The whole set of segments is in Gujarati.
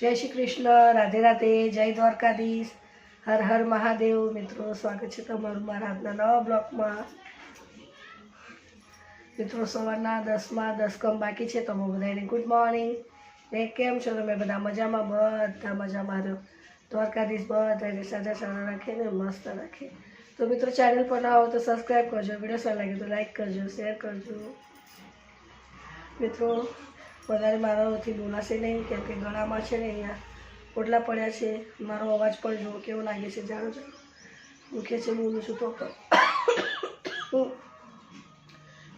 જય શ્રી કૃષ્ણ, રાધે રાધે, જય દ્વારકાધીશ. હર હર મહાદેવ. મિત્રો, સ્વાગત છે તમારું મારા આજના નવા બ્લોગમાં મિત્રો, સવારના દસમાં દસ કમ બાકી છે તમે બધાને ગુડ મોર્નિંગ ને કેમ છો તમે બધા? મજામાં? બધા મજામાં. રહ્યો દ્વારકાધીશ બધાને સાજા સારા રાખે ને મસ્ત રાખે. તો મિત્રો ચેનલ પર ના આવો તો સબસ્ક્રાઈબ કરજો. વીડિયો સારા લાગે તો લાઈક કરજો શેર કરજો. મિત્રો વધારે મારાથી બોલાશે નહીં, કેમ કે ગળામાં છે ને અહીંયા ઓટલા પડ્યા છે. મારો અવાજ પણ જો કેવો લાગે છે, જાણો છો દુખે છે બોલું છું તો હું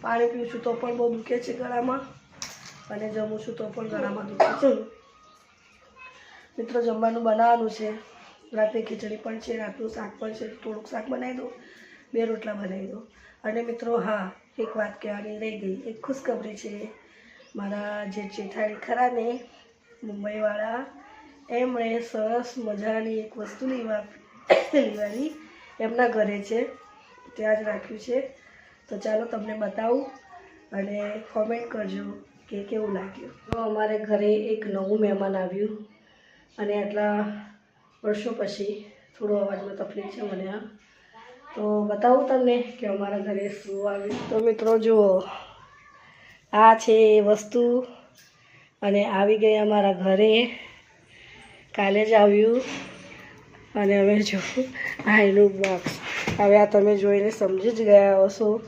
પાણી પીઉં છું તો પણ બહુ દુખે છે ગળામાં. અને જમું છું તો પણ ગળામાં દુખે છે. મિત્રો, જમવાનું બનાવવાનું છે. રાતે ખીચડી પણ છે, રાતનું શાક પણ છે. થોડુંક શાક બનાવી દો બે રોટલા બનાવી દો અને મિત્રો, હા, એક વાત કહેવાની રહી ગઈ. એક ખુશખબરી છે. મારા જે જેઠાણી ખરા ને, મુંબઈવાળા, એમણે સરસ મજાની એક વસ્તુ લેવા લેવાની એમના ઘરે છે, ત્યાં જ રાખ્યું છે. તો ચાલો તમને બતાવું અને કોમેન્ટ કરજો કે કેવું લાગ્યું. તો અમારે ઘરે એક નવું મહેમાન આવ્યું અને આટલા વર્ષો પછી થોડો અવાજમાં તકલીફ છે મને આ તો બતાવું તમને કે અમારા ઘરે શું આવ્યું. તો મિત્રો જુઓ આ છે એ વસ્તુ. અને આવી ગઈ અમારા ઘરે. કાલે જ આવ્યું. અને હવે જો, આ એનું બોક્સ હવે આ તમે જોઈને સમજી જ ગયા હશો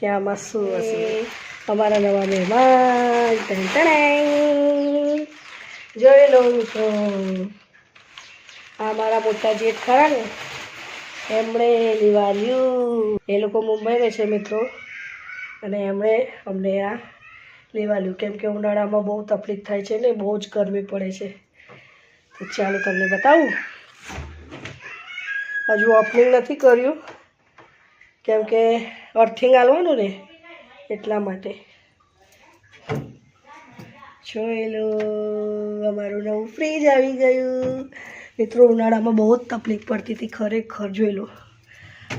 કે આમાં શું હશે. અમારા નવા મહેમાન. ટણ. જોઈ લો મિત્રો. આ મારા મોટા જેઠ ખરા ને? એમણે દિવાળીયું એ લોકો મુંબઈ રહે છે મિત્રો. અને એમણે અમને આ લેવાલ્યું કેમ કે ઉનાળામાં બહુ તકલીફ થાય છે ને, બહુ જ ગરમી પડે છે. તો ચાલો તમને બતાવું. હજુ ઓપનિંગ નથી કર્યું. કેમ કે અર્થિંગ આવવાનું ને એટલા માટે. જોઈ લો, અમારું નવું ફ્રીજ આવી ગયું. મિત્રો, ઉનાળામાં બહુ જ તકલીફ પડતી હતી, ખરેખર જોઈ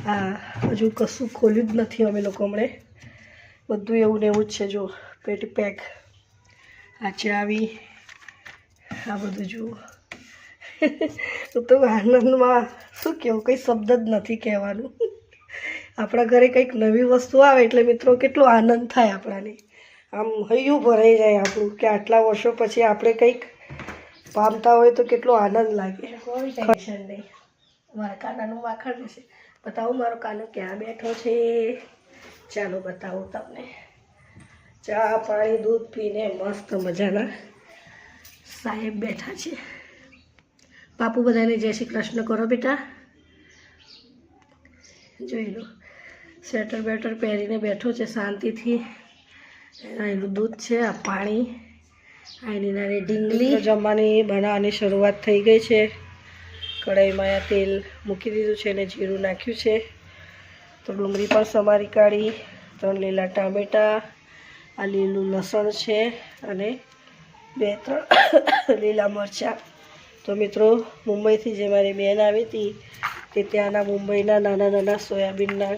હા હજુ કશું ખોલ્યું જ નથી અમે લોકો હમણે. બધું એવું ને એવું જ છે જો પેટી પેક આ ચાવી આ બધું જુઓ. હું તો આનંદમાં, શું કહેવું, કંઈ શબ્દ જ નથી કહેવાનું. આપણા ઘરે કંઈક નવી વસ્તુ આવે એટલે મિત્રો કેટલો આનંદ થાય આપણાને. આમ હૈયું ભરાઈ જાય આપણું કે આટલા વર્ષો પછી આપણે કંઈક પામતા હોય તો કેટલો આનંદ લાગે. કોઈ ટેન્શન નહીં. મારા કાનાનું માખણ રહેશે બતાવું મારો કાનો ક્યાં બેઠો છે? ચાલો બતાવું તમને. ચા, પાણી, દૂધ પીને મસ્ત મજાના સાહેબ બેઠા છે. બાપુ બધાને જય શ્રી કૃષ્ણ કરો બેટા. જોઈ લો, સ્વેટર બેટર પહેરીને બેઠો છે શાંતિથી. એનું દૂધ છે, આ પાણી, આ એની નાની ઢીંગલી. જમવાની, બનાવવાની શરૂઆત થઈ ગઈ છે. કઢાઈમાં આ તેલ મૂકી દીધું છે અને જીરું નાખ્યું છે. તો ડુંગળી પણ સમારી કાઢી, ત્રણ લીલા ટામેટાં આ લીલું લસણ છે અને બે ત્રણ લીલા મરચાં. તો મિત્રો, મુંબઈથી જે મારી બેન આવી હતી, તે ત્યાંના મુંબઈના નાના નાના સોયાબીનના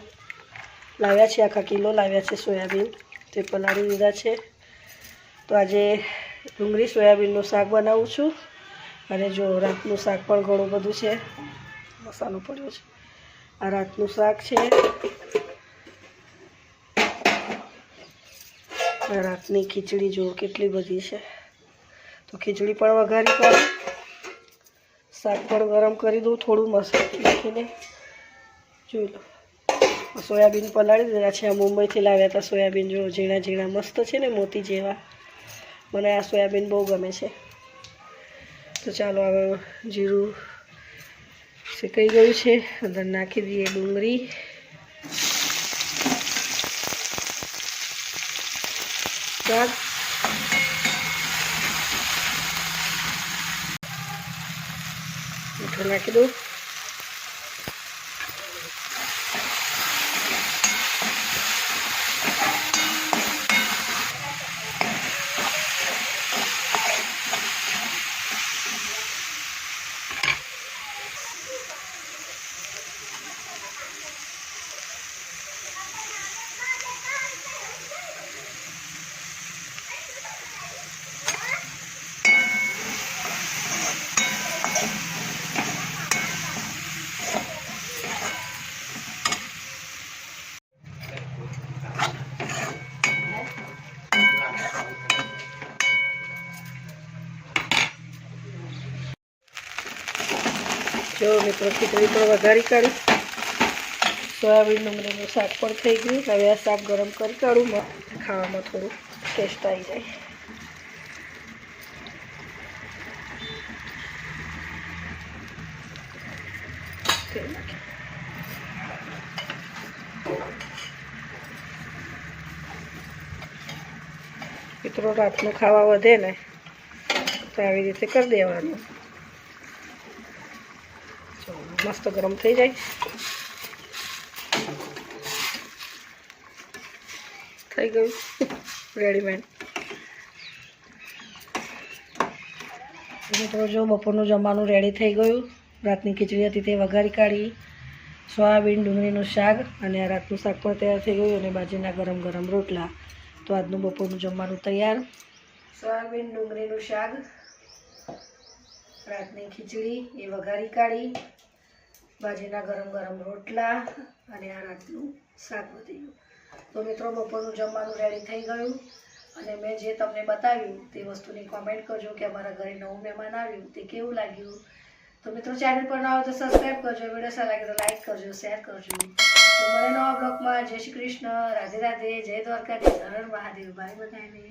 લાવ્યા છે, આખા કિલો લાવ્યા છે સોયાબીન. તે પલાળી દીધા છે. તો આજે ડુંગળી સોયાબીનનું શાક બનાવું છું. અને જો રાતનું શાક પણ ઘણું બધું છે. મસાલો પડ્યો છે. આ રાતનું શાક છે. રાતની ખીચડી જુઓ કેટલી બધી છે. તો ખીચડી પણ વઘારી કરું. શાક પણ ગરમ કરી દઉં, થોડું મસાલો નાખીને. જોઈ લો. સોયાબીન પલાળી દીધા છે, આ મુંબઈથી લાવ્યા હતા સોયાબીન. જો ઝીણા ઝીણા મસ્ત છે ને મોતી જેવા. મને આ સોયાબીન બહુ ગમે છે. તો ચાલો હવે જીરું શેકાઈ ગયું છે. અંદર નાખી દઈએ ડુંગળી. શાક મીઠું નાખી દઉં. જો મિત્રો ખીચડી પણ વઘારી કાઢી. સોયાબીન ડુંગળીનું શાક પણ થઈ ગયું. હવે આ શાક ગરમ કરી કાઢું. ખાવામાં થોડું ટેસ્ટ આવી જાય. મિત્રો રાતનું ખાવા વધે ને તો આવી રીતે કરી દેવાનું. મસ્ત ગરમ થઈ જાય. થઈ ગયું. રેડીમેડ મિત્રો જો બપોરનું જમવાનું રેડી થઈ ગયું રાતની ખીચડી હતી તે વઘારી કાઢી. સોયાબીન ડુંગળીનું શાક અને આ રાતનું શાક પણ તૈયાર થઈ ગયું અને બાજરીના ગરમ ગરમ રોટલા. તો આજનું બપોરનું જમવાનું તૈયાર. સોયાબીન ડુંગળીનું શાક રાતની ખીચડી એ વઘારી કાઢી. બાજરીના ગરમ ગરમ રોટલા અને આ રાતનું શાક વધી ગયું તો મિત્રો, બપોરનું જમવાનું રેડી થઈ ગયું અને મેં જે તમને બતાવ્યું તે વસ્તુની કોમેન્ટ કરજો કે અમારા ઘરે નવું મહેમાન આવ્યું તે કેવું લાગ્યું. તો મિત્રો ચેનલ પર ના હોય તો સબસ્ક્રાઈબ કરજો વીડિયો સારા લાગે તો લાઈક કરજો શેર કરજો. તો મને નવા બ્લોગમાં જય શ્રી કૃષ્ણ. રાધે રાધે. જય દ્વારકાધીશ. હર હર મહાદેવ. ભાઈ બધાને.